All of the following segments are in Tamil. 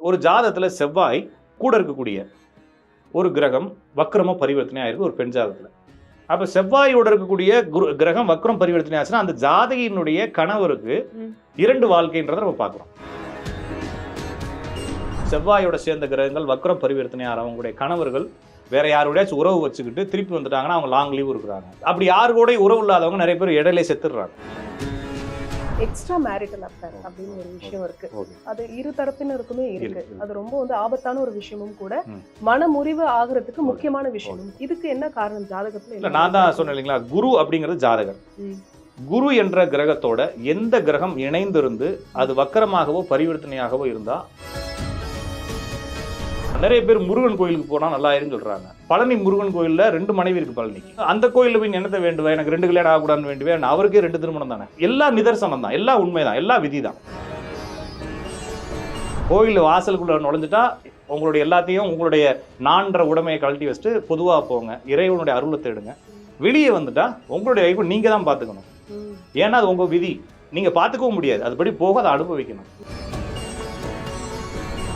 ஒரு ஜாதகத்தில் செவ்வாய் கூட இருக்கக்கூடிய ஒரு கிரகம் வக்ரம பரிவர்த்தனை ஆயிருக்கு ஒரு பெண் ஜாதகத்தில் அப்போ செவ்வாயோட இருக்கக்கூடிய குரு- கிரகம் வக்ரம் பரிவர்த்தனை ஆச்சுன்னா அந்த ஜாதகியினுடைய கணவருக்கு. இரண்டு வாழ்க்கைன்றதை நம்ம பார்க்குறோம். செவ்வாயோட சேர்ந்த கிரகங்கள் வக்ரம் பரிவர்த்தனை ஆகிறவங்களுடைய கணவர்கள் வேற யாரோடயாச்சும் உறவு வச்சுக்கிட்டு திருப்பி வந்துட்டாங்கன்னா அவங்க லாங் லீவ் இருக்கிறாங்க. அப்படி யாரு கூட உறவு இல்லாதவங்க நிறைய பேர் இடையில செத்துடுறாங்க. எக்ஸ்ட்ரா மேரிட்டல் அஃபேர் அப்படின்னு ஒரு விஷயம் இருக்கு. அது இரு தரப்பினருக்குமே இருக்கு. அது ரொம்ப வந்து ஆபத்தான ஒரு விஷயமும் கூட. மனமுறிவு ஆகுறதுக்கு முக்கியமான விஷயம் இதுக்கு என்ன காரணம்? ஜாதகத்துல நான் தான் சொன்னேன் இல்லைங்களா? குரு அப்படிங்கிறது ஜாதகர். குரு என்ற கிரகத்தோட எந்த கிரகம் இணைந்திருந்து அது வக்கரமாகவோ பரிவர்த்தனையாகவோ இருந்தா நிறைய பேர் முருகன் கோயிலுக்கு போனா நல்லா ஆயிருன்னு சொல்றாங்க. பழனி முருகன் கோயிலில் ரெண்டு மனைவி இருக்கு பழனிக்கு அந்த கோயிலில் போய் என்னத்தை வேண்டுவேன் எனக்கு ரெண்டு கல்யாணம் ஆகக்கூடாதுன்னு வேண்டுவேன் அவருக்கே ரெண்டு திருமணம் தானே. எல்லா நிதர்சனம் தான். எல்லா உண்மைதான். எல்லா விதி தான் கோயில் வாசலுக்குள்ள நுழைஞ்சிட்டா உங்களுடைய எல்லாத்தையும் உங்களுடைய நான்ற உடமையை கழட்டி வச்சுட்டு பொதுவா போங்க. இறைவனுடைய அருளை தேடுங்க. வெளியே வந்துட்டா உங்களுடைய லைஃப் நீங்கள் தான் பார்த்துக்கணும் ஏன்னா அது உங்க விதி. நீங்க பார்த்துக்கவும் முடியாது. அதுபடி போக அதை அனுபவிக்கணும்.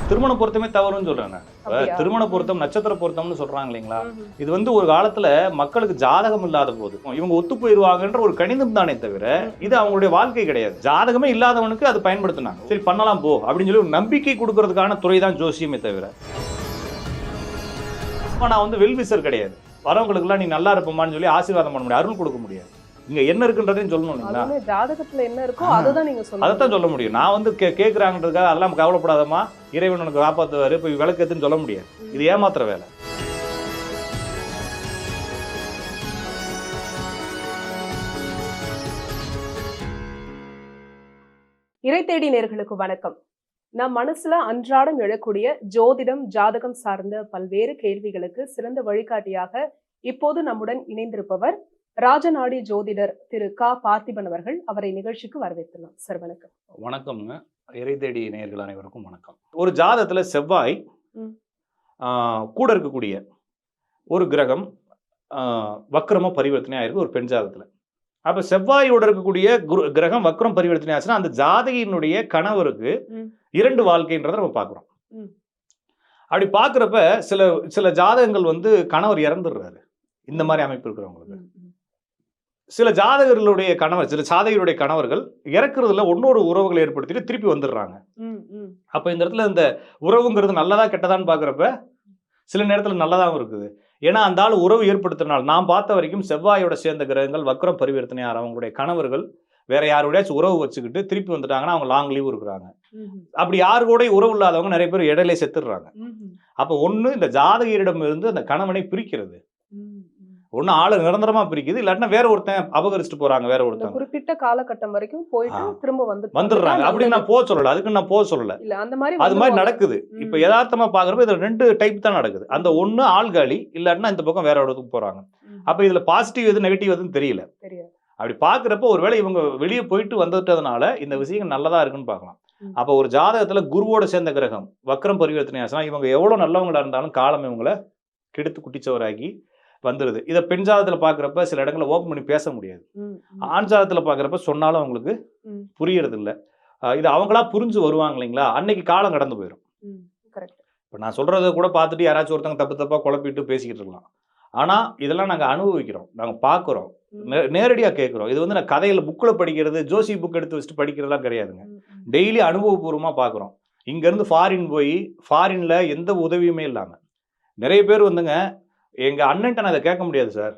திருமண பொருத்தமே தவறுன்னு சொல்றேன். நான். திருமண பொருத்தம் நட்சத்திர பொருத்தம்னு சொல்றாங்க இல்லைங்களா. இது வந்து ஒரு காலத்துல மக்களுக்கு ஜாதகம் இல்லாத போது இவங்க ஒத்து போயிருவாங்கன்ற ஒரு கணிதம் தானே தவிர இது அவங்களுடைய வாழ்க்கை கிடையாது. ஜாதகமே இல்லாதவனுக்கு அது பயன்படுத்தினாங்க. சரி பண்ணலாம் போ அப்படின்னு சொல்லி ஒரு நம்பிக்கை கொடுக்கறதுக்கான துறை தான் ஜோசியமே தவிர. நான் வந்து வெல்விசர் கிடையாது. வரவங்களுக்குலாம் நீ நல்லா இருப்பமான்னு சொல்லி ஆசீர்வாதம் பண்ண முடியாது அருள் கொடுக்க முடியாது. இங்க என்ன இருக்குன்றதையும் சொல்லணும் இல்லைங்களா? ஜாதகத்துல என்ன இருக்கோ ஆ. அதுதான் நீங்க சொல்லணும். அதைத்தான் சொல்ல முடியும். நான் வந்து கே கேட்குறாங்கன்றதுக்காக அதெல்லாம் கவலைப்படாதம்மா. இறைவன் உனக்கு காப்பாற்றுவாரு போய் விளக்கத்துன்னு சொல்ல முடியாது. இது ஏமாத்துற வேலை. இறை தேடி நேர்களுக்கு வணக்கம். நம் மனசுல அன்றாடம் எழக்கூடிய ஜோதிடம் ஜாதகம் சார்ந்த பல்வேறு கேள்விகளுக்கு சிறந்த வழிகாட்டியாக இப்போது நம்முடன் இணைந்திருப்பவர் ராஜநாடி ஜோதிடர் திரு க. பார்த்திபன் அவர்கள் அவரை நிகழ்ச்சிக்கு வரவேற்கலாம். சார் வணக்கம். வணக்கம்ங்க. இறை தேடி நேயர்கள் அனைவருக்கும் வணக்கம். ஒரு ஜாதகத்தில் செவ்வாய் கூட இருக்கக்கூடிய ஒரு கிரகம் வக்ரம பரிவர்த்தனை ஆயிருக்கு ஒரு பெண் ஜாதகத்தில். அப்போ செவ்வாயோட இருக்கக்கூடிய குரு கிரகம் வக்ரம் பரிவர்த்தனை ஆச்சுன்னா அந்த ஜாதகியினுடைய கணவருக்கு. இரண்டு வாழ்க்கைன்றதை நம்ம பார்க்குறோம். அப்படி பார்க்குறப்ப சில சில ஜாதகங்கள் வந்து கணவர் இறந்துடுறாரு இந்த மாதிரி அமைப்பு இருக்கிறவங்களுக்கு. சில ஜாதகர்களுடைய கணவர் சில ஜாதகருடைய கணவர்கள் இறக்குறதுல இன்னொரு உறவுகளை ஏற்படுத்திட்டு திருப்பி வந்துடுறாங்க. அப்போ இந்த இடத்துல இந்த உறவுங்கிறது நல்லதா கெட்டதான்னு பார்க்குறப்ப சில நேரத்தில் நல்லதாகவும் இருக்குது. ஏன்னா அந்த ஆள் உறவு ஏற்படுத்தினால் நான் பார்த்த வரைக்கும் செவ்வாயோட சேர்ந்த கிரகங்கள் வக்ரம் பரிவர்த்தனை அவங்களுடைய கணவர்கள் வேற யாரோடயாச்சும் உறவு வச்சுக்கிட்டு திருப்பி வந்துட்டாங்கன்னா அவங்க லாங் லீவ் இருக்கிறாங்க. அப்படி யாரு கூட உறவு இல்லாதவங்க நிறைய பேர் இடையில செத்துடுறாங்க. அப்போ ஒன்று இந்த ஜாதகியரிடம் இருந்து அந்த கணவனை பிரிக்கிறது. ம், ம். ஒன்று ஆளை நிரந்தரமா பிரிக்குது இல்லாட்டினா வேற ஒருத்தன் அபகரிச்சுட்டு போறாங்க வேற ஒருத்தன் குறிப்பிட்ட காலகட்டம் வரைக்கும் போயிட்டு. திரும்ப வந்து வந்துடுறாங்க அப்படி நான் போக சொல்லல அதுக்கு நான் போக சொல்லல இல்ல அந்த மாதிரி அது மாதிரி. நடக்குது இப்ப. யதார்த்தமா பாக்குறப்ப இதுல ரெண்டு டைப் தான் நடக்குது அந்த ஒண்ணு ஆள்காலி இல்லாட்டினா இந்த பக்கம் வேற ஒரு இடத்துக்கு போறாங்க. அப்ப இதுல பாசிட்டிவ் எது நெகட்டிவ் எதுன்னு தெரியல அப்படி பாக்குறப்ப ஒருவேளை இவங்க வெளியே போயிட்டு வந்துட்டதுனால இந்த விஷயங்கள் நல்லதா இருக்குன்னு பார்க்கலாம். அப்ப ஒரு ஜாதகத்துல குருவோட சேர்ந்த கிரகம் வக்ரம் பரிவர்த்தனை ஆச்சுன்னா இவங்க எவ்வளவு நல்லவங்களா இருந்தாலும் காலம் இவங்களை கெடுத்து குட்டிச்சவராகி வந்துடுது இதை பெண் ஜாதகத்துல பாக்குறப்ப சில இடங்கள்ல ஓப்பன் பண்ணி பேச முடியாது. ஆண் ஜாதகத்துல பாக்குறப்ப சொன்னாலும் அவங்களுக்கு. புரியறது இல்ல இது அவங்களா புரிஞ்சு வருவாங்க இல்லைங்களா? அன்னைக்கு காலம் கடந்து போயிடும். இப்போ நான் சொல்கிறத கூட பார்த்துட்டு யாராச்சும் ஒருத்தங்க தப்பு தப்பாக குழப்பிட்டு பேசிக்கிட்டு இருக்கலாம். ஆனால் இதெல்லாம் நாங்கள் அனுபவிக்கிறோம். நாங்கள் பார்க்குறோம் நேரடியாக கேட்குறோம் இது வந்து நான் கதையில் புக்கில் படிக்கிறது ஜோசி புக் எடுத்து வச்சுட்டு படிக்கிறதுலாம் கிடையாதுங்க. டெய்லி அனுபவபூர்வமாக பார்க்குறோம் இங்கேருந்து ஃபாரின் போய் ஃபாரினில் எந்த உதவியுமே இல்லாமல் நிறைய பேர் வந்துங்க எங்கள் அண்ணன்ட்ட நான் இதை கேட்க முடியாது சார்.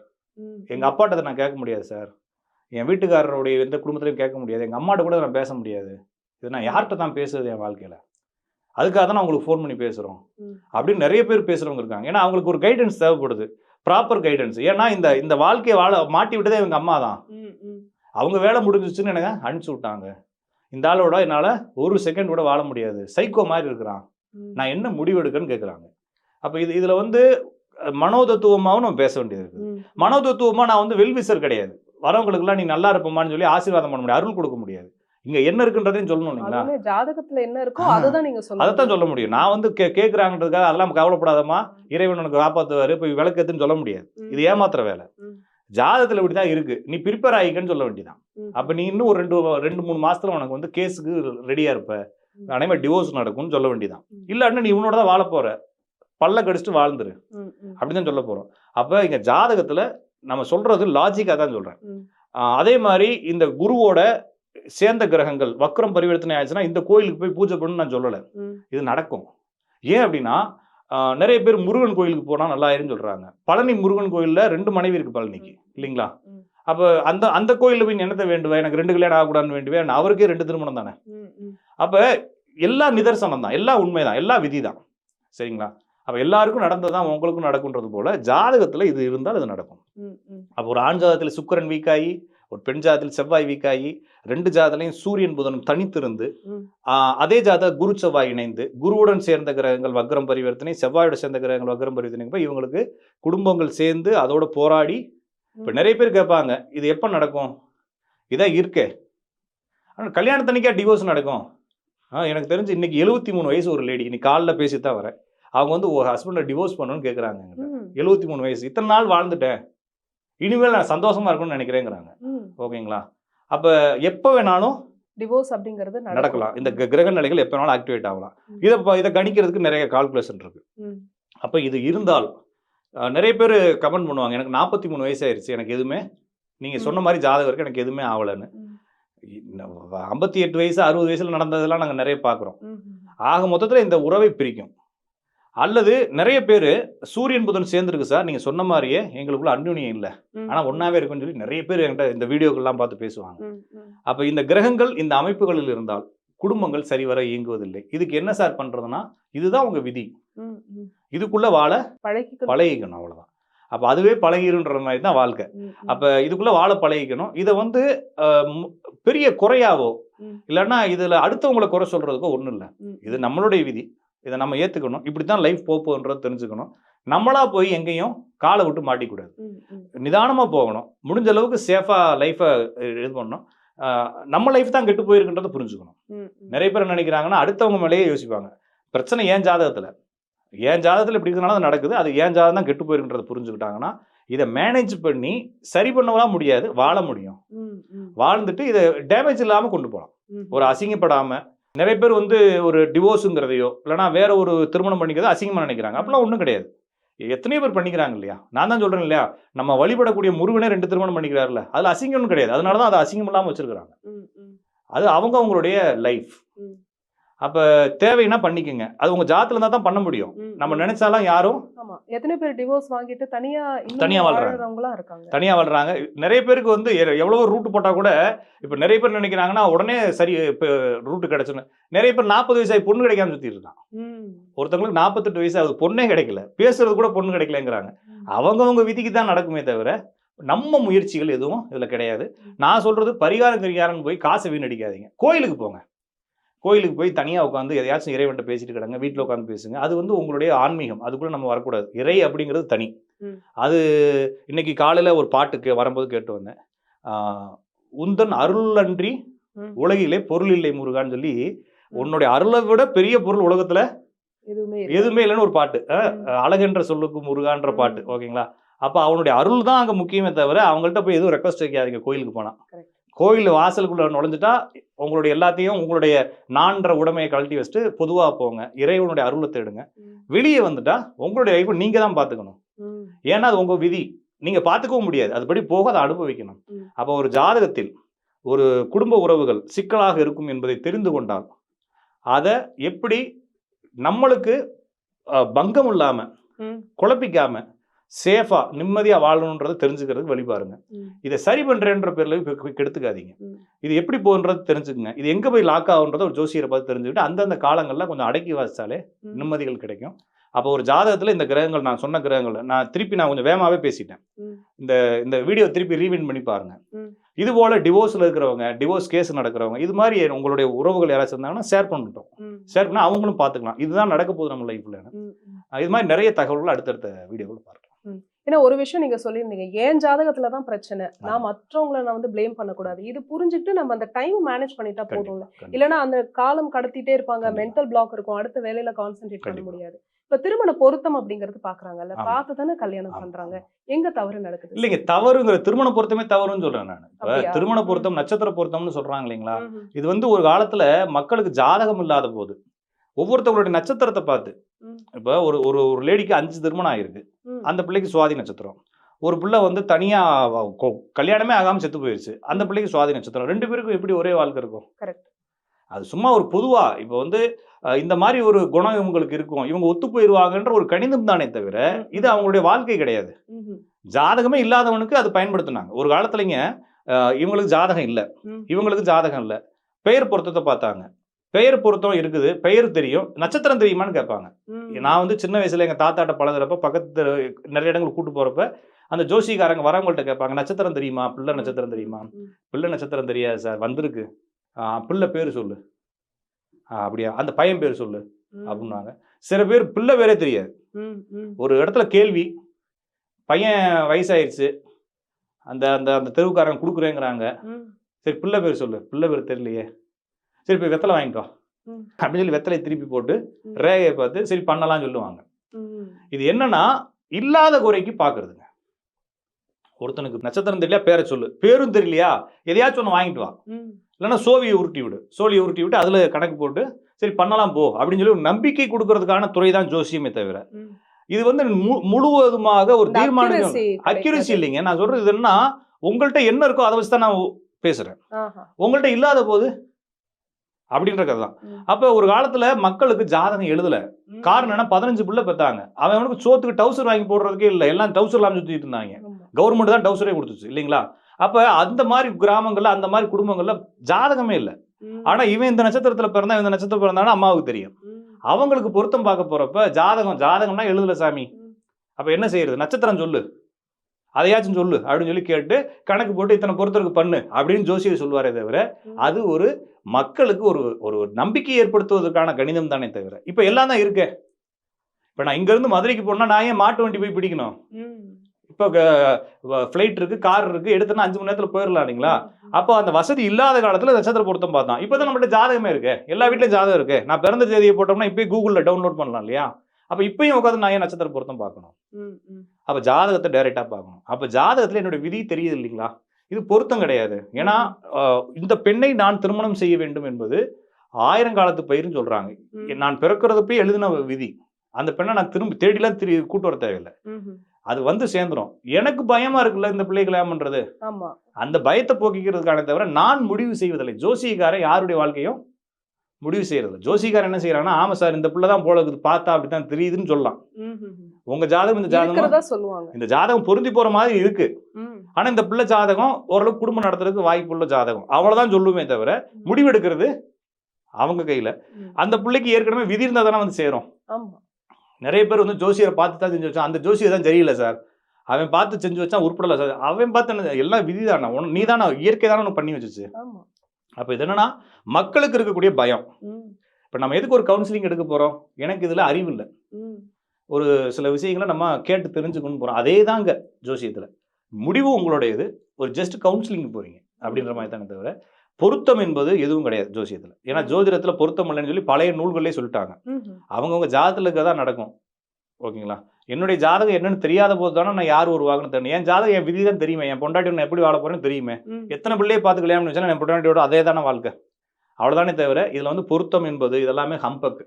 எங்கள் அப்பாட்ட நான் கேட்க முடியாது சார். என் வீட்டுக்காரருடைய எந்த குடும்பத்திலையும் கேட்க முடியாது. எங்கள் அம்மாட்ட கூட நான் பேச முடியாது. இது நான் யார்கிட்ட தான் பேசுறது என் வாழ்க்கையில்? அதுக்காக தான் நான் உங்களுக்கு ஃபோன் பண்ணி பேசுகிறோம். அப்படின்னு நிறைய பேர் பேசுகிறவங்க இருக்காங்க. ஏன்னா அவங்களுக்கு ஒரு கைடன்ஸ் தேவைப்படுது. ப்ராப்பர் கைடன்ஸ் ஏன்னா இந்த இந்த வாழ்க்கையை வாழ மாட்டி விட்டதே எங்கள் அம்மா தான். அவங்க வேலை முடிஞ்சிச்சுன்னு எனக்கு அனுப்பிச்சி விட்டாங்க. இந்த ஆளோட என்னால் ஒரு செகண்ட் கூட வாழ முடியாது. சைக்கோ மாதிரி இருக்கிறான். நான் என்ன முடிவெடுக்கன்னு கேட்குறாங்க அப்போ இது இதில் வந்து மனோதத்துவமாகவும் நம்ம பேச வேண்டியது இருக்குது. மனோதத்துவமாக நான் வந்து வெல்விசர் கிடையாது. வரவங்களுக்குலாம் நீ நல்லா இருப்பமான்னு சொல்லி ஆசீர்வாதம் பண்ண முடியாது அருள் கொடுக்க முடியாது. இங்கே என்ன இருக்குன்றதையும் சொல்லணும் இல்லைங்களா? ஜாதகத்துல என்ன இருக்கோ. அதுதான் நீங்க சொல்லணும். அதைத்தான் சொல்ல முடியும். நான் வந்து கே கேட்குறாங்கன்றதுக்காக அதெல்லாம் கவலைப்படாதம்மா. இறைவன் உனக்கு காப்பாற்றுவாரு போய் விளக்கத்துன்னு சொல்ல முடியாது. இது ஏமாத்துற வேலை. ஜாதகத்தில் இப்படி தான் இருக்கு. நீ ப்ரிப்பேர் ஆகிக்கன்னு சொல்ல வேண்டியதான். அப்போ நீ இன்னும் ஒரு ரெண்டு ரெண்டு மூணு மாசத்துல உனக்கு வந்து கேஸுக்கு ரெடியா இருப்ப. அதே மாதிரி டிவோர்ஸ் நடக்கும்னு சொல்ல வேண்டியதான் ம். இல்லைன்னா நீ இவனோட தான் வாழ போற. பல்ல கடிச்சிட்டு வாழ்ந்துரு. அப்படின்னு சொல்ல போறோம். அப்ப இங்க ஜாதகத்துல நம்ம சொல்றது லாஜிக்கா தான் சொல்றேன். அதே மாதிரி இந்த குருவோட சேர்ந்த கிரகங்கள் வக்ரம் பரிவர்த்தனை ஆயிடுச்சுன்னா இந்த கோயிலுக்கு போய் பூஜை பண்ணு நான் சொல்லலை. இது நடக்கும். ஏன் அப்படின்னா நிறைய பேர் முருகன் கோயிலுக்கு போனா நல்லா ஆயிருன்னு சொல்றாங்க. பழனி முருகன் கோயில்ல ரெண்டு மனைவி இருக்கு பழனிக்கு இல்லைங்களா. அப்ப அந்த அந்த கோயில்ல போய் என்னத்தை வேண்டுவேன் எனக்கு ரெண்டு கல்யாணம் ஆகக்கூடாதுன்னு வேண்டுவேன் அவருக்கே ரெண்டு திருமணம் தானே. அப்ப எல்லா நிதர்சனம் தான் எல்லா உண்மைதான் எல்லா விதி தான். சரிங்களா? அப்ப எல்லாருக்கும் நடந்ததுதான் உங்களுக்கும் நடக்கும்ன்றது போல ஜாதகத்துல இது இருந்தால் அது நடக்கும். அப்போ ஒரு ஆண் ஜாதகத்துல சுக்கிரன் வீக்காகி ஒரு பெண் ஜாதகத்தில் செவ்வாய் வீக்காகி ரெண்டு ஜாதகலையும் சூரியன் புதனும் தனித்திருந்து அதே ஜாதக குரு செவ்வாய் இணைந்து குருவுடன் சேர்ந்த கிரகங்கள் வக்ரம் பரிவர்த்தனை செவ்வாயோட சேர்ந்த கிரகங்கள் வக்ரம் பரிவர்த்தனை போய் இவங்களுக்கு குடும்பங்கள் சேர்ந்து அதோட போராடி இப்போ. நிறைய பேர் கேட்பாங்க இது எப்போ நடக்கும்? இதான் இருக்கே. ஆனால் கல்யாணத்தன்னைக்கா டிவோர்ஸ் நடக்கும். எனக்கு தெரிஞ்சு இன்னைக்கு எழுபத்தி மூணு வயசு ஒரு லேடி இன்னைக்கு காலைல பேசி தான் வரேன். அவங்க வந்து ஹஸ்பண்டை டிவோர்ஸ் பண்ணணும்னு கேட்குறாங்க எழுபத்தி மூணு வயசு. இத்தனை நாள் வாழ்ந்துட்டேன். இனிமேல் நான் சந்தோஷமா இருக்கணும்னு நினைக்கிறேங்கிறாங்க. ஓகேங்களா? அப்போ எப்போ வேணாலும் டிவோர்ஸ் அப்படிங்கிறது. நடக்கலாம். இந்த கிர- கிரக நிலைகள் எப்போ வேணாலும் ஆக்டிவேட் ஆகலாம். இதை ப- இதை கணிக்கிறதுக்கு நிறைய கால்குலேஷன் இருக்கு. அப்போ இது இருந்தால் நிறைய பேர் கமெண்ட் பண்ணுவாங்க. எனக்கு நாற்பத்தி மூணு வயசு ஆயிருச்சு. எனக்கு எதுவுமே நீங்கள். சொன்ன மாதிரி ஜாதகம் இருக்கு. எனக்கு எதுவுமே ஆகலைன்னு. ஐம்பத்தி எட்டு வயசு அறுபது வயசுல நடந்ததெல்லாம் நாங்கள் நிறைய பார்க்குறோம். ஆக மொத்தத்தில் இந்த உறவை பிரிக்கும். அல்லது நிறைய பேர் சூரியன் புதன் சேர்ந்துருக்கு சார் நீங்கள் சொன்ன மாதிரியே எங்களுக்குள்ள அந்யுன்யம் இல்லை. ஆனால் ஒன்றாவே இருக்குன்னு சொல்லி நிறைய பேர் என்கிட்ட இந்த வீடியோக்கள்லாம் பார்த்து பேசுவாங்க. அப்போ இந்த கிரகங்கள் இந்த அமைப்புகளில் இருந்தால் குடும்பங்கள் சரிவர இயங்குவதில்லை இதுக்கு என்ன சார் பண்ணுறதுன்னா இதுதான் உங்கள் விதி. இதுக்குள்ளே வாழ பழகிக்கணும். பழகிக்கணும் அவ்வளோதான் அப்போ அதுவே பழகிருன்ற மாதிரி தான் வாழ்க்கை. அப்போ இதுக்குள்ளே வாழ பழகிக்கணும் இதை வந்து பெரிய குறையாவோ. இல்லைன்னா இதில் அடுத்தவங்களை குறை சொல்கிறதுக்கோ ஒன்றும் இல்லை இது நம்மளுடைய விதி இதை நம்ம ஏற்றுக்கணும் இப்படி தான் லைஃப் போகுதுன்றது தெரிஞ்சுக்கணும். நம்மளா போய் எங்கேயும் காலை விட்டு மாட்டிக்கூடாது. நிதானமாக போகணும். முடிஞ்ச அளவுக்கு சேஃபாக லைஃப்பை இது பண்ணணும். நம்ம லைஃப் தான் கெட்டு போயிருக்குன்றதை புரிஞ்சுக்கணும். நிறைய பேர் நினைக்கிறாங்கன்னா அடுத்தவங்க மேலேயே யோசிப்பாங்க. பிரச்சனை ஏன் ஜாதகத்தில்? ஏன் ஜாதகத்தில் இப்படி இருக்கிறனால நடக்குது அது ஏன் ஜாதகம் தான் கெட்டு போயிருக்குன்றதை புரிஞ்சுக்கிட்டாங்கன்னா இதை மேனேஜ் பண்ணி சரி பண்ணலாம் முடியாது வாழ முடியும். வாழ்ந்துட்டு இதை டேமேஜ் இல்லாமல் கொண்டு போகலாம். ஒரு அசிங்கப்படாம நிறைய பேர் வந்து ஒரு டிவோர்ஸுங்கிறதையோ இல்லைனா வேற ஒரு திருமணம் பண்ணிக்கிறதோ அசிங்கமா நினைக்கிறாங்க. அப்படிலாம் ஒன்றும் கிடையாது. எத்தனையோ பேர் பண்ணிக்கிறாங்க இல்லையா? நான் தான் சொல்றேன் இல்லையா? நம்ம வழிபடக்கூடிய முருகனே ரெண்டு திருமணம் பண்ணிக்கிறாருல்ல. அதுல அசிங்கம்னு கிடையாது. அதனால தான் அதை அசிங்கம் இல்லாமல் வச்சிருக்கிறாங்க. அது அவங்க அவங்களுடைய லைஃப். அப்ப தேவைன்னா பண்ணிக்கங்க. அது உங்க ஜாத்துல இருந்தா தான் பண்ண முடியும். நம்ம. நினைச்சாலும் யாரும் எத்தனை பேர் டிவோர்ஸ் வாங்கிட்டு தனியா தனியா வாழ்றாங்க. இருக்காங்க. தனியா வாழ்றாங்க. நிறைய பேருக்கு வந்து எவ்வளவோ ரூட் போட்டா கூட இப்ப நிறைய பேர் நினைக்கிறாங்கன்னா உடனே சரி இப்போ ரூட் கிடைச்சுன்னு. நிறைய பேர் நாற்பது வயசாகி பொண்ணு கிடைக்காம சுத்திட்டு இருக்கான். ஒருத்தவங்களுக்கு நாற்பத்தெட்டு வயசு ஆகுது. பொண்ணே கிடைக்கல. பேசுறது கூட பொண்ணு கிடைக்கலங்கிறாங்க. அவங்கவங்க விதிக்கு தான் நடக்குமே தவிர நம்ம முயற்சிகள் எதுவும் இதுல கிடையாது. நான் சொல்றது பரிகாரம் கரிகாரம் போய் காசை வீணடிக்காதீங்க. கோயிலுக்கு போங்க. கோயிலுக்கு போய் தனியா உட்காந்து எதையாச்சும் இறைவன்ட்ட பேசிட்டு கிடங்க வீட்டில் உட்காந்து பேசுங்க அது வந்து உங்களுடைய ஆன்மீகம் அதுக்குள்ள நம்ம வரக்கூடாது இறை அப்படிங்கிறது தனி. அது இன்னைக்கு காலையில ஒரு பாட்டுக்கு வரும்போது கேட்டு வந்தேன் உந்தன் அருள் அன்றி. உலகிலே பொருள் இல்லை முருகான்னு சொல்லி உன்னுடைய அருளை விட பெரிய பொருள் உலகத்துல எதுவுமே இல்ல. எதுவுமே இல்லைன்னு ஒரு பாட்டு. அழகென்ற சொல்லுக்கு முருகான்ற பாட்டு. ஓகேங்களா அப்ப அவனுடைய அருள் தான் அங்க முக்கியமே தவிர அவங்கள்ட்ட போய் எதுவும் ரெக்வஸ்ட் வைக்காதீங்க கோயிலுக்கு போனா. கோயில் வாசலுக்குள்ள நுழைஞ்சிட்டா உங்களுடைய எல்லாத்தையும் உங்களுடைய நான்ற உடமையை கழட்டி வச்சுட்டு பொதுவா போங்க. இறைவனுடைய அருளை தேடுங்க. வெளியே வந்துட்டா உங்களுடைய லைஃப்பை நீங்க தான் பாத்துக்கணும். ம், ஏன்னா அது உங்க விதி. நீங்க பாத்துக்கவும் முடியாது. அதுபடி போக அதை அனுபவிக்கணும். அப்போ ஒரு ஜாதகத்தில் ஒரு குடும்ப உறவுகள் சிக்கலாக இருக்கும் என்பதை தெரிந்து கொண்டால் அதை எப்படி நம்மளுக்கு பங்கம் இல்லாம ம், குழப்பிக்காம சேஃபா நிம்மதியா வாழணுன்றதை தெரிஞ்சுக்கிறதுக்கு வழி பாருங்க. இதை சரி பண்றேன்ற பேர்ல கெடுத்துக்காதீங்க. இது எப்படி போகுன்றது தெரிஞ்சுக்குங்க இது எங்க போய் லாக் ஆகுன்றத ஒரு ஜோசியரை பார்த்து தெரிஞ்சுக்கிட்டு அந்தந்த காலங்கள்ல கொஞ்சம் அடக்கி வாசிச்சாலே ம். நிம்மதிகள் கிடைக்கும் அப்போ ஒரு ஜாதகத்துல இந்த கிரகங்கள் நான் சொன்ன கிரகங்கள் நான் திருப்பி நான் கொஞ்சம் வேகமாவே பேசிட்டேன். இந்த இந்த வீடியோ திருப்பி ரீவின் பண்ணி பாருங்க. இது போல டிவோர்ஸ்ல இருக்கிறவங்க டிவோர்ஸ் கேஸ் நடக்கிறவங்க இது மாதிரி உங்களுடைய உறவுகள் யாராச்சும் இருந்தாங்கன்னா ஷேர் பண்ணிட்டோம் ஷேர் பண்ணா அவங்களும் பார்த்துக்கலாம் இதுதான் நடக்க போகுது நம்ம ம். இது மாதிரி நிறைய தகவல்கள் அடுத்தடுத்த வீடியோவில் பார்க்கலாம் ஏன்னா ஒரு விஷயம் நீங்க சொல்லியிருந்தீங்க ஏன் ஜாதகத்துல தான் பிரச்சனை நான் மற்றவங்கள நான் வந்து ப்ளேம் பண்ணக்கூடாது இது புரிஞ்சுக்கிட்டு நம்ம அந்த டைம் மேனேஜ் பண்ணிட்டா போதும்ல. இல்லைன்னா அந்த காலம் கடத்திட்டே இருப்பாங்க. மென்டல் பிளாக் இருக்கும் அடுத்த வேலையில கான்சென்ட்ரேட் பண்ண. முடியாது இப்ப திருமண பொருத்தம் அப்படிங்கறது பாக்குறாங்கல்ல. பார்த்து தானே கல்யாணம். பண்றாங்க எங்க தவறு நடக்குது இல்லைங்க தவறுங்கிற திருமண பொருத்தமே தவறுன்னு சொல்றேன் நான் இப்ப? திருமண. பொருத்தம் நட்சத்திர பொருத்தம்னு சொல்றாங்க இல்லைங்களா. இது வந்து ஒரு காலத்துல மக்களுக்கு ஜாதகம் இல்லாத போது ஒவ்வொருத்தவங்களுடைய நட்சத்திரத்தை பார்த்து. இப்ப ஒரு ஒரு ஒரு லேடிக்கு அஞ்சு திருமணம் ஆயிருக்கு. அந்த பிள்ளைக்கு சுவாதி நட்சத்திரம். ஒரு பிள்ளை வந்து தனியா வ- கொ- கல்யாணமே ஆகாம செத்து போயிருச்சு. அந்த பிள்ளைக்கு சுவாதி நட்சத்திரம். ரெண்டு பேருக்கும் எப்படி ஒரே வாழ்க்கை இருக்கும்? Correct. அது சும்மா ஒரு பொதுவா இப்போ வந்து இந்த மாதிரி ஒரு குணம் இவங்களுக்கு இருக்கும். இவங்க ஒத்து போயிருவாங்கன்ற ஒரு கணிதம் தானே தவிர. இது அவங்களுடைய வாழ்க்கை கிடையாது. ஜாதகமே இல்லாதவனுக்கு அது பயன்படுத்தினாங்க. ஒரு காலத்துலங்க இவங்களுக்கு ஜாதகம் இல்லை. இவங்களுக்கு ஜாதகம் இல்லை. பெயர் பொருத்தத்தை பார்த்தாங்க. பெயர் பொருத்தம் இருக்குது பெயர் தெரியும் நட்சத்திரம் தெரியுமான்னு கேட்பாங்க. நான் வந்து சின்ன வயசுல எங்க தாத்தாட்ட பழகுறப்ப பக்கத்து நிறைய இடங்களுக்கு கூட்டு போறப்ப அந்த ஜோசிகாரங்க வரவங்கள்ட்ட கேட்பாங்க நட்சத்திரம் தெரியுமா? பிள்ளை நட்சத்திரம் தெரியுமா. பிள்ளை நட்சத்திரம் தெரியாது சார் வந்திருக்கு. பிள்ளை பேர் சொல்லு. ஆ, அப்படியா? அந்த பையன் பேர் சொல்லு. அப்படின்னாங்க சில பேர் பிள்ளை பேரே தெரியாது. ஒரு இடத்துல கேள்வி பையன் வயசாயிருச்சு அந்த அந்த அந்த தெருவுக்காரங்க கொடுக்குறேங்கிறாங்க. சரி பிள்ளை பேர் சொல்லு. பிள்ளை பேர் தெரியலையே. சரி போய் வெத்தலை வாங்கிட்டு வா. அப்படின்னு சொல்லி வெத்தலை திருப்பி போட்டு. ரேகையை பார்த்து சரி பண்ணலாம்னு சொல்லுவாங்க. இது என்னன்னா இல்லாத குறைக்கு பார்க்கறதுங்க ஒருத்தனுக்கு நட்சத்திரம் தெரியல பேரை சொல்லு பேரும் தெரியலையா எதையாச்சும் ஒன்று வாங்கிட்டு வா. இல்லைன்னா சோவியை உருட்டி விடு சோழியை உருட்டி விட்டு அதில் கணக்கு போட்டு சரி பண்ணலாம் போ அப்படின்னு சொல்லி ஒரு நம்பிக்கை கொடுக்கறதுக்கான துறை தான் ஜோசியமே தவிர. இது வந்து முழுவதுமாக ஒரு தீர்மானம் அக்யூரசி. இல்லைங்க நான் சொல்றது என்னன்னா உங்கள்கிட்ட என்ன இருக்கோ அதை வச்சு தான் நான் பேசுறேன். உங்கள்கிட்ட இல்லாத போது அப்படின்ற கதை தான். அப்ப ஒரு காலத்துல மக்களுக்கு ஜாதகம் எழுதல. காரணம் என்ன பதினஞ்சு பிள்ளை பெத்தாங்க அவன் அவனுக்கு சோத்துக்கு டவுசர் வாங்கி போடுறதுக்கே இல்லை எல்லாம் டவுசர் இல்லாம சுத்திட்டு இருந்தாங்க. கவர்மெண்ட் தான் டவுசரே கொடுத்துச்சு இல்லைங்களா அப்ப அந்த மாதிரி கிராமங்கள்ல அந்த மாதிரி குடும்பங்கள்ல ஜாதகமே இல்லை. ஆனா இவன் இந்த நட்சத்திரத்துல பிறந்தா இந்த நட்சத்திரம் பிறந்தான்னு அம்மாவுக்கு தெரியும். அவங்களுக்கு பொருத்தம் பார்க்க போறப்ப ஜாதகம் ஜாதகம்னா எழுதல சாமி. அப்ப என்ன செய்யறது நட்சத்திரம் சொல்லு அதையாச்சும் சொல்லு அப்படின்னு சொல்லி கேட்டு கணக்கு போட்டு இத்தனை பொருத்தருக்கு பண்ணு அப்படின்னு ஜோசியர் சொல்லுவாரே தவிர. அது ஒரு மக்களுக்கு ஒரு ஒரு நம்பிக்கை ஏற்படுத்துவதற்கான கணிதம் தானே தவிர. இப்ப எல்லாம் தான் இருக்கே. இப்ப நான் இங்க இருந்து மதுரைக்கு போனா நான் ஏன் மாட்டு வண்டி போய் பிடிக்கணும். இப்போ ஃப்ளைட் இருக்கு கார் இருக்கு எடுத்தோன்னா அஞ்சு மணி நேரத்துல போயிடலாம் இல்லைங்களா. அப்போ அந்த வசதி இல்லாத காலத்துல நட்சத்திர பொருத்தம் பார்த்தான் இப்போதான் நம்மள்ட்ட ஜாதகமே இருக்கு. எல்லா வீட்லயும் ஜாதகம் இருக்கு. நான் பிறந்த தேதியை போட்டோம்னா இப்போயே கூகுள்ல டவுன்லோட் பண்ணலாம் இல்லையா? அப்ப இப்பயும் உட்காந்து நான் ஏன் நட்சத்திர பொருத்தம் பார்க்கணும். அப்ப ஜாதகத்தை டைரக்டா பார்க்கணும். அப்ப ஜாதகத்துல என்னோட விதி தெரியுது இல்லைங்களா? இது பொருத்தம் கிடையாது. ஏன்னா இந்த பெண்ணை நான் திருமணம் செய்ய வேண்டும் என்பது ஆயிரங்காலத்து பயிர்னு சொல்றாங்க. நான் பிறக்கிறதப்பே எழுதின விதி. அந்த பெண்ணை நான் திரும்ப தேடிலாம் திரு கூட்டு வர தேவையில்லை. அது வந்து சேர்ந்துரும். எனக்கு பயமா இருக்குல்ல இந்த பிள்ளை கல்யாணம் பண்றது? அந்த பயத்தை போக்கிக்கிறதுக்கான தவிர நான் முடிவு செய்வதில்லை. ஜோசியக்காரன் யாருடைய வாழ்க்கையும் முடிவு செய்யறது. ஜோசியக்காரன் என்ன செய்யறாங்கன்னா ஆமா சார் இந்த பிள்ளை தான் போல இருக்குது பார்த்தா அப்படித்தான் தெரியுதுன்னு சொல்லலாம். உங்க ஜாதகம் இந்த ஜாதகம்? சொல்லுவாங்க. இந்த ஜாதகம் பொருந்தி போற மாதிரி இருக்கு. ஆனா இந்த பிள்ளை ஜாதகம் ஓரளவுக்கு குடும்பம் நடத்துறதுக்கு வாய்ப்புள்ள ஜாதகம். அவ்வளவுதான் சொல்லுமே தவிர முடிவெடுக்கிறது அவங்க கையில. அந்த பிள்ளைக்கு ஏற்கனவே விதி இருந்தா தானே வந்து சேரும். நிறைய பேர் வந்து ஜோசியரை பார்த்து தான் செஞ்சு வச்சான். அந்த ஜோசியர் தான் சரியில்லை சார். அவன் பார்த்து செஞ்சு வச்சான் உருப்படல சார். அவன் பார்த்து எல்லாம் விதி தானே நீ தானே இயற்கை தானே பண்ணி வச்சுச்சு. அப்போ இது என்னன்னா மக்களுக்கு இருக்கக்கூடிய பயம். இப்போ நம்ம எதுக்கு ஒரு கவுன்சிலிங் எடுக்க போறோம்? எனக்கு இதுல அறிவு இல்லை. ஒரு சில விஷயங்களை நம்ம கேட்டு தெரிஞ்சுக்கணும் போறோம். அதே தாங்க ஜோசியத்துல. முடிவு உங்களுடையது. ஒரு ஜஸ்ட் கவுன்சிலிங் போறீங்க அப்படின்ற மாதிரி தானே தவிர பொருத்தம் என்பது எதுவும் கிடையாது ஜோசியத்துல. ஏன்னா ஜோதிடத்துல பொருத்தம் இல்லைன்னு சொல்லி பழைய நூல்களே சொல்லிட்டாங்க. அவங்கவுங்க ஜாதகத்துல தான் நடக்கும். ஓகேங்களா? என்னுடைய ஜாதகம் என்னன்னு தெரியாத போது தானே நான் யார் உருவாகணும் தெரியும் என் ஜாதகம் என் விதி தான் தெரியுமே. என் பொண்டாட்டி நான் எப்படி வாழ போறேன்னு தெரியுமே. எத்தனை பிள்ளையை பார்த்து கல்யாணம் என் பொண்டாட்டியோட அதே தானே வாழ்க்கை. அவ்வளவுதானே தவிர இதுல வந்து பொருத்தம் என்பது இதெல்லாமே ஹம்பக்.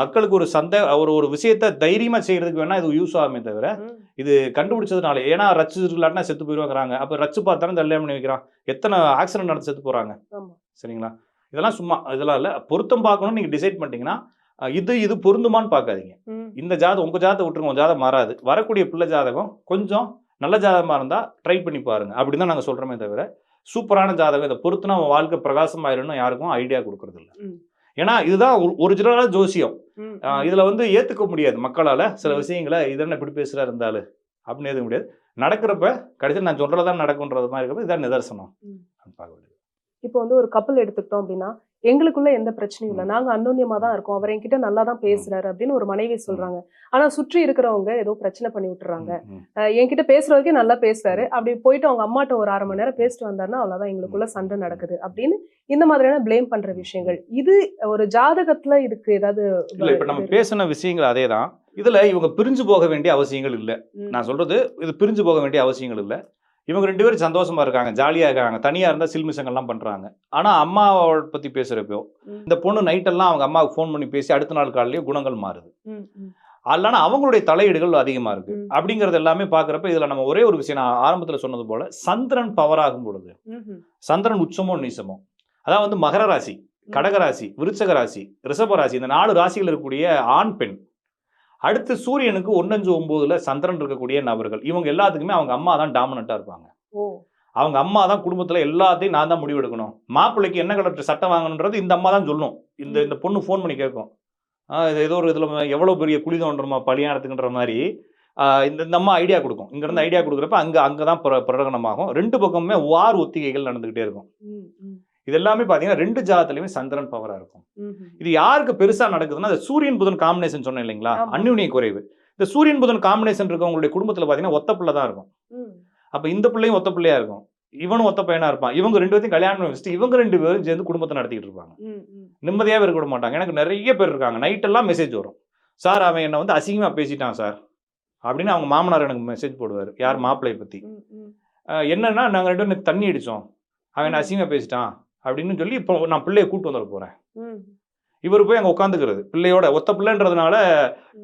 மக்களுக்கு ஒரு சந்தே ஒரு ஒரு விஷயத்த தைரியமா செய்யறதுக்கு வேணா இது யூஸ் ஆகுமே தவிர. இது கண்டுபிடிச்சதுனால ஏன்னா ரச்சு இல்லாட்டினா செத்து போயிருவாங்கிறாங்க. அப்ப ரச்சு பார்த்தானே கல்யாணம் பண்ணி வைக்கிறான். எத்தனை ஆக்சிடென்ட் நடந்து செத்து போறாங்க. ஆமா. சரிங்களா? இதெல்லாம் சும்மா இதெல்லாம் இல்ல. பொருத்தம் பார்க்கணும்னு நீங்க டிசைட் பண்ணிட்டீங்கன்னா இது இது பொருந்துமான்னு பார்க்காதீங்க. இந்த ஜாதகம் உங்க ஜாதகம் விட்டுருங்க உங்க ஜாதகம் மாறாது. வரக்கூடிய பிள்ளை ஜாதகம் கொஞ்சம் நல்ல ஜாதகமா இருந்தா ட்ரை பண்ணி பாருங்க. அப்படின்னு தான் நாங்க சொல்றோமே தவிர சூப்பரான ஜாதகம். இதை பொறுத்துனா உன் வாழ்க்கை பிரகாசமாயிரும்னு யாருக்கும் ஐடியா கொடுக்கறது இல்ல. ஏன்னா இதுதான் ஒரிஜினலான ஜோசியம். இதுல வந்து ஏத்துக்க முடியாது மக்களால. சில. விஷயங்களை இதென்ன இப்படி பேசுறா இருந்தாலும் அப்படின்னு ஏத்துக்க முடியாது. நடக்கிறப்ப கடைசியில் நான் சொல்றதான் நடக்கும்ன்றது மாதிரி இருக்கப்ப இதான் நிதர்சனம். ம். பார்க்க வேண்டியது. இப்போ வந்து ஒரு கப்பல் எடுத்துக்கிட்டோம் அப்படின்னா எங்களுக்குள்ள எந்த பிரச்சனையும் இல்ல. நாங்க அன்னோன்யமா தான் இருக்கோம். அவர் என்கிட்ட நல்லா தான் பேசுறாரு அப்படின்னு ஒரு மனைவி சொல்றாங்க. ஆனா சுற்றி இருக்கிறவங்க ஏதோ பிரச்சனை பண்ணி விட்டுறாங்க. என்கிட்ட பேசுற வரைக்கும் நல்லா பேசுறாரு. அப்படி போயிட்டு அவங்க அம்மாட்ட ஒரு அரை மணி நேரம் பேசிட்டு வந்தாருன்னா அவ்வளவுதான். எங்களுக்குள்ள சண்டை நடக்குது அப்படின்னு இந்த மாதிரியான ப்ளேம் பண்ற விஷயங்கள். இது ஒரு ஜாதகத்துல இதுக்கு ஏதாவது இல்ல இப்ப நம்ம பேசின விஷயங்கள் அதே தான் இதுல இவங்க பிரிஞ்சு போக வேண்டிய அவசியங்கள் இல்ல. நான் சொல்றது இது பிரிஞ்சு போக வேண்டிய அவசியங்கள் இல்ல. இவங்க ரெண்டு பேரும் சந்தோஷமா இருக்காங்க ஜாலியா இருக்காங்க. தனியா இருந்தா சில்மிசங்கள்லாம் பண்றாங்க. ஆனா அம்மாவை பத்தி பேசுறப்போ. இந்த பொண்ணு நைட்டெல்லாம் அவங்க அம்மாவுக்கு ஃபோன் பண்ணி பேசி அடுத்த நாள் காலையிலேயே குணங்கள் மாறுது. இல்லைன்னா அவங்களுடைய தலையீடுகள் அதிகமா இருக்கு. அப்படிங்கறது எல்லாமே பாக்குறப்ப இதுல நம்ம ஒரே ஒரு விஷயம் நான் ஆரம்பத்துல சொன்னது போல சந்திரன் பவர் ஆகும் பொழுது சந்திரன் உச்சமோ நீசமோ? அதாவது வந்து மகர ராசி கடக ராசி விருச்சக ராசி ரிஷப ராசி இந்த நாலு ராசிகள் இருக்கக்கூடிய ஆண் பெண் அடுத்து சூரியனுக்கு ஒன்னஞ்சு ஒன்பதுல சந்திரன் இருக்கக்கூடிய நபர்கள். இவங்க எல்லாத்துக்குமே அவங்க அம்மா தான் டாமினண்டா இருப்பாங்க. அவங்க அம்மா தான் குடும்பத்துல எல்லாத்தையும் நான் தான் முடிவெடுக்கணும் மாப்பிள்ளைக்கு என்ன கலர் சட்டம் வாங்கணுன்றது இந்த அம்மா தான் சொல்லும். இந்த இந்த பொண்ணு ஃபோன் பண்ணி கேட்கும். ஏதோ ஒரு இதுல எவ்வளவு பெரிய குழி தோன்றமா பலியானத்துக்குன்ற மாதிரி இந்த இந்த அம்மா ஐடியா கொடுக்கும். இங்க இருந்து ஐடியா கொடுக்குறப்ப அங்க அங்கதான் பிர- பிரகடனமாகும். ரெண்டு பக்கமுமே வார் ஒத்திகைகள் நடந்துகிட்டே இருக்கும். இது எல்லாமே பாத்தீங்கன்னா ரெண்டு ஜாதத்துலயுமே சந்திரன் பவரா இருக்கும். இது யாருக்கு பெருசா நடக்குதுன்னா இந்த சூரியன் புதன் காம்பினேஷன் சொன்னேன் இல்லைங்களா. அந்யுனிய குறைவு. இந்த சூரியன் புதன் காம்பினேஷன் இருக்கவங்களுடைய குடும்பத்துல பாத்தீங்கன்னா ஒத்த பிள்ளை தான் இருக்கும். அப்ப இந்த பிள்ளையும் ஒத்த பிள்ளையா இருக்கும். இவனும் ஒத்த பையனா இருப்பான். இவங்க ரெண்டு பேர்த்தையும் கல்யாணம் வச்சுட்டு இவங்க ரெண்டு பேரும் சேர்ந்து குடும்பத்தை நடத்திக்கிட்டு இருப்பாங்க. நிம்மதியாவே இருக்க மாட்டாங்க. எனக்கு நிறைய பேர் இருக்காங்க. நைட் எல்லாம் மெசேஜ் வரும். சார் அவன் என்ன வந்து அசிங்கமா பேசிட்டான் சார் அப்படின்னு அவங்க மாமனார் எனக்கு மெசேஜ் போடுவார். யார் மாப்பிள்ளையை. அஹ் என்னன்னா நாங்க ரெண்டு பேரும் தண்ணி அடிச்சோம். அவன் என்ன அசிங்கமா பேசிட்டான். அப்படின்னு சொல்லி இப்போ நான் பிள்ளைய கூட்டு வந்துட போறேன். இவர் போய் அங்க உட்காந்துக்கிறது. பிள்ளையோட ஒத்த பிள்ளைன்றதுனால.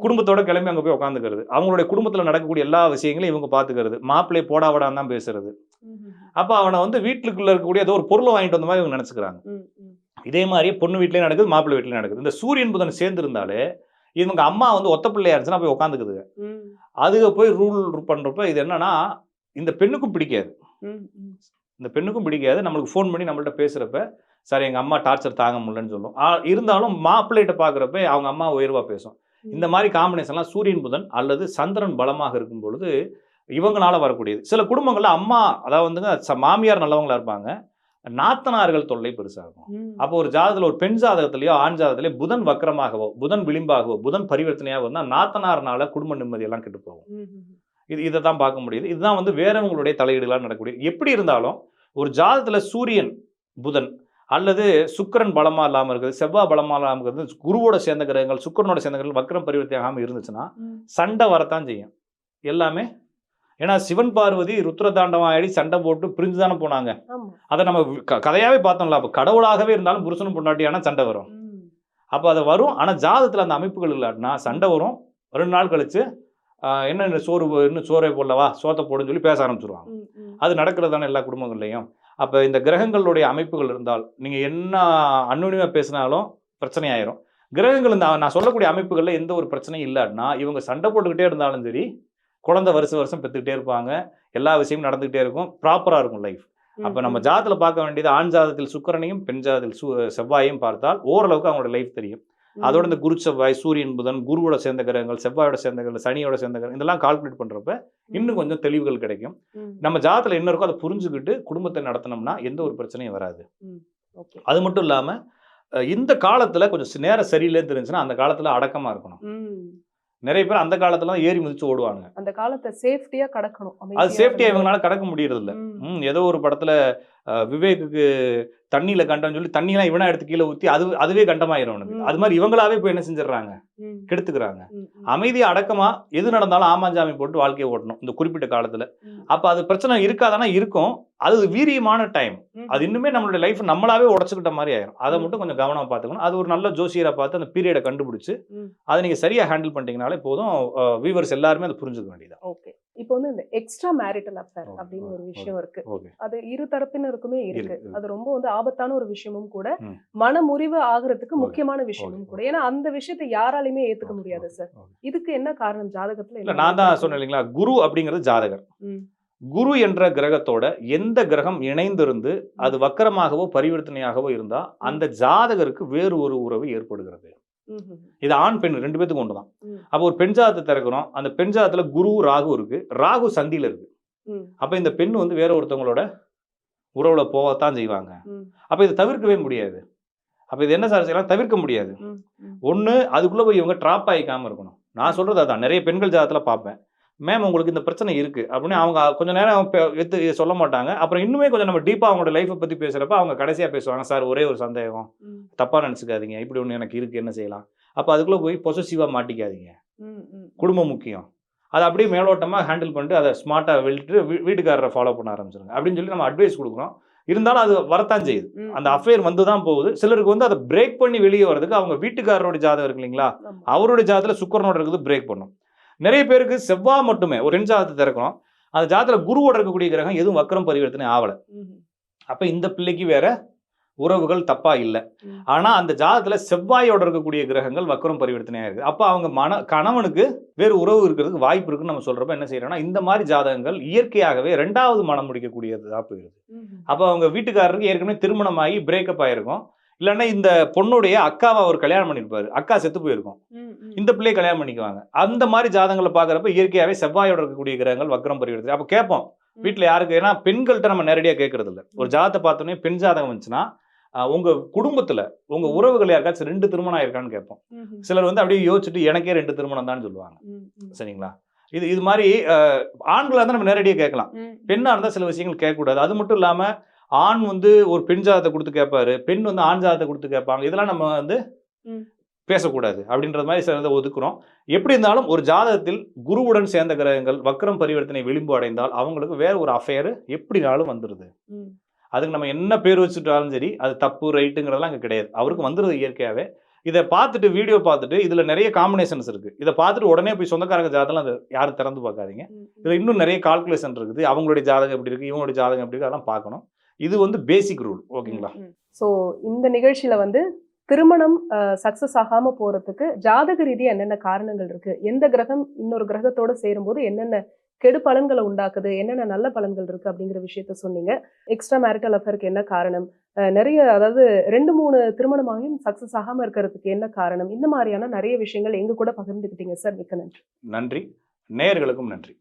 குடும்பத்தோட கிளம்பி அங்க போய் உட்காந்துக்கிறது. அவங்களுடைய குடும்பத்துல நடக்கக்கூடிய எல்லா விஷயங்களையும் இவங்க பாத்துக்கிறது. மாப்பிள்ளைய போடா வடான்னு தான் பேசுறது. அப்ப அவனை வந்து வீட்டுக்குள்ள இருக்கக்கூடிய ஏதோ ஒரு பொருளை வாங்கிட்டு வந்த மாதிரி இவங்க நினைச்சுக்கிறாங்க. இதே மாதிரியே பொண்ணு வீட்லயும் நடக்குது மாப்பிள்ளை வீட்லயும் நடக்குது. இந்த சூரியன் புதன் சேர்ந்து இருந்தாலே இவங்க அம்மா வந்து ஒத்த பிள்ளையா இருந்துச்சுன்னா போய் உட்காந்துக்குது. ம், அதுக போய் ரூல் பண்றப்ப இது என்னன்னா இந்த பெண்ணுக்கும் பிடிக்காது. இந்த பெண்ணுக்கும் பிடிக்காது. நம்மளுக்கு ஃபோன் பண்ணி நம்மள்ட்ட பேசுறப்ப சார் எங்க அம்மா டார்ச்சர் தாங்க முடியலன்னு சொல்லும். இருந்தாலும் மாப்பிள்ளைகிட்ட பாக்குறப்ப அவங்க அம்மா உயர்வா பேசும். இந்த மாதிரி காம்பினேஷன்லாம் சூரியன் புதன் அல்லது சந்திரன் பலமாக இருக்கும் பொழுது இவங்களால வரக்கூடியது. சில குடும்பங்கள்ல அம்மா அதாவது வந்துங்க ச- மாமியார் நல்லவங்களா இருப்பாங்க. நாத்தனார்கள் தொல்லை பெருசாகும். அப்போ ஒரு ஜாதகத்துல ஒரு பெண் ஜாதகத்திலேயோ ஆண் ஜாதகத்திலேயோ புதன் வக்கரமாகவோ புதன் விளிம்பாகவோ புதன் பரிவர்த்தனையாக வந்தா நாத்தனார்னால குடும்ப நிம்மதியெல்லாம் கெட்டு போகும். இது இதை தான் பார்க்க முடியுது. இதுதான் வந்து வேறவங்களுடைய தலையீடுகளாக நடக்கக்கூடிய எப்படி இருந்தாலும் ஒரு ஜாதகத்துல சூரியன் புதன் அல்லது சுக்கிரன் பலமா இல்லாம இருக்குது செவ்வாய் பலமா இல்லாம இருக்குது குருவோட சேர்ந்த கிரகங்கள் சுக்கிரனோட சேர்ந்த கிரகங்கள் வக்ரம் பரிவர்த்தி ஆகாம இருந்துச்சுன்னா. சண்டை வரத்தான் செய்யும். எல்லாமே ஏன்னா சிவன் பார்வதி ருத்ரதாண்டவம் ஆடி சண்டை போட்டு பிரிஞ்சு தானே போனாங்க அதை நம்ம கதையாவே பார்த்தோம்ல அப்போ கடவுளாகவே இருந்தாலும் புருஷனும் பொண்டாட்டியான சண்டை வரும். அப்போ அது வரும். ஆனால் ஜாதகத்தில் அந்த அமைப்புகள் இல்லாட்டினா சண்டை வரும். ரெண்டு நாள் கழிச்சு என்ன சோறு இன்னும் சோறே போடலவா சோத்தை போடுன்னு சொல்லி பேச ஆரம்பிச்சிருவாங்க. அது நடக்கிறது தானே எல்லா குடும்பங்கள்லையும். அப்போ இந்த கிரகங்களுடைய அமைப்புகள் இருந்தால் நீங்கள் என்ன அன்னுணியாக பேசினாலும் பிரச்சனை ஆயிரும். கிரகங்கள் இந்த நான் சொல்லக்கூடிய அமைப்புகளில் எந்த ஒரு பிரச்சனையும் இல்லாட்டினா இவங்க சண்டை போட்டுக்கிட்டே இருந்தாலும் சரி குழந்தை வருஷம் வருஷம் பெற்றுக்கிட்டே இருப்பாங்க. எல்லா விஷயமும் நடந்துகிட்டே இருக்கும். ப்ராப்பராக இருக்கும் லைஃப் அப்போ நம்ம ஜாதத்தில் பார்க்க வேண்டியது ஆண் ஜாதத்தில் சுக்கிரனையும் பெண் ஜாதத்தில் சு செவ்வாயையும் பார்த்தால் ஓரளவுக்கு அவங்களோட லைஃப் தெரியும். அதோட இந்த குரு செவ்வாய் சூரியன் புதன் குருவோட சேர்ந்த கிரகங்கள் செவ்வாயோட சேர்ந்த கிரகங்கள் சனியோட சேர்ந்த கிரகங்கள் இதெல்லாம் கால்குலேட் பண்றப்ப இன்னும் கொஞ்சம் தெளிவுகள் கிடைக்கும். நம்ம ஜாதத்துல என்ன இருக்கோ அதை புரிஞ்சுக்கிட்டு குடும்பத்தை நடத்தினோம்னா எந்த ஒரு பிரச்சனையும் வராது. அது மட்டும் இல்லாம இந்த காலத்துல கொஞ்சம் நேரம் சரியில்லைன்னு தெரிஞ்சுன்னா அந்த காலத்துல அடக்கமா இருக்கணும். நிறைய பேர் அந்த காலத்துல ஏறி மிதிச்சு ஓடுவாங்க. அந்த காலத்தை சேஃப்டியா கடக்கணும். அது சேஃப்டியா. இவங்களால கடக்க முடியறது இல்ல ஏதோ ஒரு படத்துல விவேக்குக்கு தண்ணியில கண்டம்னு சொல்லி தண்ணியெல்லாம் இவனா எடுத்து கீழே ஊத்தி அது அதுவே கண்டமாயிரும் அவனுக்கு. அது மாதிரி இவங்களாவே போய் என்ன செஞ்சிடறாங்க. கெடுத்துக்கிறாங்க. அமைதியா அடக்கமா எது நடந்தாலும் ஆமாஞ்சாமி போட்டு வாழ்க்கையை ஓட்டணும் இந்த குறிப்பிட்ட காலத்துல. அப்ப அது பிரச்சனை இருக்காதானா இருக்கும் அது வீரியமான டைம். அது இன்னுமே நம்மளுடைய லைஃப் நம்மளாவே உடச்சுக்கிட்ட மாதிரி ஆயிரும் அதை. மட்டும் கொஞ்சம் கவனமா பார்த்துக்கணும் அது ஒரு நல்ல ஜோசியரை பார்த்து அந்த பீரியடை கண்டுபிடிச்சு. அதை நீங்க சரியா ஹேண்டில் பண்ணிட்டீங்கனாலே போதும் வியூவர்ஸ் எல்லாருமே அதை புரிஞ்சுக்க வேண்டியதான் ஓகே இப்போ வந்து இந்த எக்ஸ்ட்ரா மேரிட்டல் அஃபேர் அப்படின்னு ஒரு விஷயம் இருக்கு. அது இரு தரப்பினருக்குமே இருக்கு. அது ரொம்ப வந்து ஆபத்தான ஒரு விஷயமும் கூட. மனமுறிவு ஆகுறதுக்கு முக்கியமான விஷயமும் கூட. ஏன்னா அந்த விஷயத்தை யாராலையுமே ஏத்துக்க முடியாது சார் இதுக்கு என்ன காரணம்? ஜாதகத்துல இல்ல நான் தான்? சொன்னேன் இல்லைங்களா? குரு அப்படிங்கிறது ஜாதகர். குரு என்ற கிரகத்தோட எந்த கிரகம் இணைந்திருந்து அது வக்கரமாகவோ பரிவர்த்தனையாகவோ இருந்தா அந்த ஜாதகருக்கு வேறு ஒரு உறவு ஏற்படுகிறது. இது ஆண் பெண் ரெண்டு பேத்துக்கும் ஒன்று தான். அப்போ ஒரு பெண் ஜாதத்தை திறக்கிறோம். அந்த பெண் ஜாதத்துல குரு ராகு இருக்கு. ராகு சந்தியில இருக்கு. அப்ப இந்த பெண் வந்து வேற ஒருத்தவங்களோட உறவுல போகத்தான் செய்வாங்க. அப்ப இதை தவிர்க்கவே முடியாது. அப்ப இது என்ன சார் செய்யலாம்? தவிர்க்க முடியாது. ஒண்ணு அதுக்குள்ள போய் இவங்க ட்ராப் ஆகிக்காம இருக்கணும். நான் சொல்றது அதான். நிறைய பெண்கள் ஜாதகத்துல பார்ப்பேன். மேம் உங்களுக்கு இந்த பிரச்சனை இருக்கு. அப்படின்னு அவங்க கொஞ்ச நேரம் எடுத்து சொல்ல மாட்டாங்க. அப்புறம் இன்னுமே கொஞ்சம் நம்ம டீப்பா அவங்களோட லைஃப்பை பத்தி பேசுறப்ப அவங்க கடைசியா பேசுவாங்க சார் ஒரே ஒரு சந்தேகம். ம், தப்பா நினைச்சுக்காதீங்க. இப்படி ஒண்ணு எனக்கு இருக்கு. என்ன செய்யலாம்? அப்ப அதுக்குள்ள போய் பொசசிவா மாட்டிக்காதீங்க. குடும்பம் முக்கியம். அதை அப்படியே மேலோட்டமாக ஹேண்டில் பண்ணிட்டு அதை ஸ்மார்ட்டாக வெளிட்டு வீ- வீட்டுக்காரரை ஃபாலோ பண்ண ஆரம்பிச்சிருங்க. அப்படின்னு சொல்லி நம்ம அட்வைஸ் கொடுக்குறோம். இருந்தாலும் அது வரத்தான் செய்யுது. அந்த அஃபேர் வந்து தான் போகுது. சிலருக்கு வந்து அதை பிரேக் பண்ணி வெளியே வர்றதுக்கு அவங்க வீட்டுக்காரரோட ஜாதகம் இருக்கு இல்லைங்களா? ஆமா. அவருடைய ஜாதகத்தில் சுக்கரனோட இருக்குது பிரேக் பண்ணும். நிறைய பேருக்கு செவ்வாய் மட்டுமே ஒரு ரெண்டு ஜாதகத்தை திறக்கிறோம் அந்த ஜாதகத்தில் குருவோட இருக்கக்கூடிய கிரகம் எதுவும் வக்கரம் பரிவர்த்தனை ஆகலை அப்போ இந்த பிள்ளைக்கு வேற உறவுகள் தப்பா இல்லை. ம். ஆனா அந்த ஜாதகத்துல செவ்வாயோட இருக்கக்கூடிய கிரகங்கள் வக்கரம் பரிவர்த்தனையா இருக்கு. அப்ப அவங்க மன கணவனுக்கு வேறு உறவு இருக்கிறதுக்கு வாய்ப்பு இருக்குன்னு நம்ம சொல்றப்ப என்ன செய்யறோம்னா இந்த மாதிரி ஜாதகங்கள் இயற்கையாகவே ரெண்டாவது மனம் முடிக்கக்கூடியதா போயிருது. அப்ப அவங்க வீட்டுக்காரருக்கு ஏற்கனவே திருமணமாகி பிரேக்கப் ஆயிருக்கும். இல்லைன்னா இந்த பொண்ணுடைய அக்காவை அவர் கல்யாணம் பண்ணியிருப்பாரு. அக்கா செத்து போயிருக்கும். இந்த பிள்ளையை கல்யாணம் பண்ணிக்குவாங்க. அந்த மாதிரி ஜாதகங்களை பார்க்கறப்ப இயற்கையாவே செவ்வாயோட இருக்கக்கூடிய கிரகங்கள் வக்கரம் பரிவர்த்தனை. அப்ப கேட்போம். வீட்டுல யாருக்கு? ஏன்னா பெண்கள்கிட்ட நம்ம நேரடியா கேட்கறது இல்ல ஒரு ஜாதகத்தை பார்த்தோன்னே பெண் ஜாதகம் வந்துச்சுன்னா உங்க குடும்பத்துல உங்க உறவுகள் யாருக்காச்சும் ரெண்டு திருமணம் ஆயிருக்கான்னு கேட்போம். சிலர் வந்து அப்படியே யோசிச்சுட்டு எனக்கே ரெண்டு திருமணம் தான் சொல்லுவாங்க. சரிங்களா? இது இது மாதிரி ஆஹ் ஆண்களா இருந்தா நம்ம நேரடியாக கேட்கலாம். பெண்ணா இருந்தா சில விஷயங்கள் கேட்கக்கூடாது. அது மட்டும் இல்லாம ஆண் வந்து ஒரு பெண் ஜாதத்தை கொடுத்து கேட்பாரு பெண் வந்து ஆண் ஜாதத்தை கொடுத்து கேட்பாங்க. இதெல்லாம் நம்ம வந்து. பேசக்கூடாது அப்படின்றது மாதிரி சிலதை ஒதுக்குறோம். எப்படி இருந்தாலும் ஒரு ஜாதகத்தில் குருவுடன் சேர்ந்த கிரகங்கள் வக்ரம் பரிவர்த்தனை விளிம்பு அடைந்தால் அவங்களுக்கு வேற ஒரு அஃபேர் எப்படினாலும் வந்துடுது. அதுக்கு நம்ம என்ன பேர் வச்சுட்டாலும் சரி அது தப்பு ரைட்டுங்கிறதெல்லாம் அங்கே கிடையாது. அவருக்கு வந்துடுது இயற்கையாகவே இதை பார்த்துட்டு வீடியோ பார்த்துட்டு இதில் நிறைய காம்பினேஷன்ஸ் இருக்குது இதை பார்த்துட்டு உடனே போய் சொந்தக்காரங்க ஜாதகம் அதை யாரும் திறந்து பார்க்காதீங்க. இதில் இன்னும் நிறைய கால்குலேஷன் இருக்குது. அவங்களுடைய ஜாதகம் எப்படி இருக்குது இவங்களுடைய ஜாதகம் எப்படி இருக்குது அதெல்லாம் பார்க்கணும். இது வந்து பேசிக் ரூல் ஓகேங்களா? ஸோ இந்த நிகழ்ச்சியில வந்து திருமணம் சக்சஸ் ஆகாம போறதுக்கு ஜாதக ரீதியா என்னென்ன காரணங்கள் இருக்கு? எந்த கிரகம் இன்னொரு கிரகத்தோட சேரும்போது என்னென்ன கெடு பலன்களை உண்டாக்குது? என்னென்ன நல்ல பலன்கள் இருக்கு? அப்படிங்கிற விஷயத்த சொன்னீங்க. எக்ஸ்ட்ரா மேரிட்டல் அஃபேருக்கு என்ன காரணம்? நிறைய அதாவது ரெண்டு மூணு திருமணமாகியும் சக்சஸ் ஆகாம இருக்கிறதுக்கு என்ன காரணம்? இந்த மாதிரியான நிறைய விஷயங்கள் எங்க கூட பகிர்ந்துக்கிட்டீங்க சார் மிக்க நன்றி. நன்றி. நேயர்களுக்கும் நன்றி.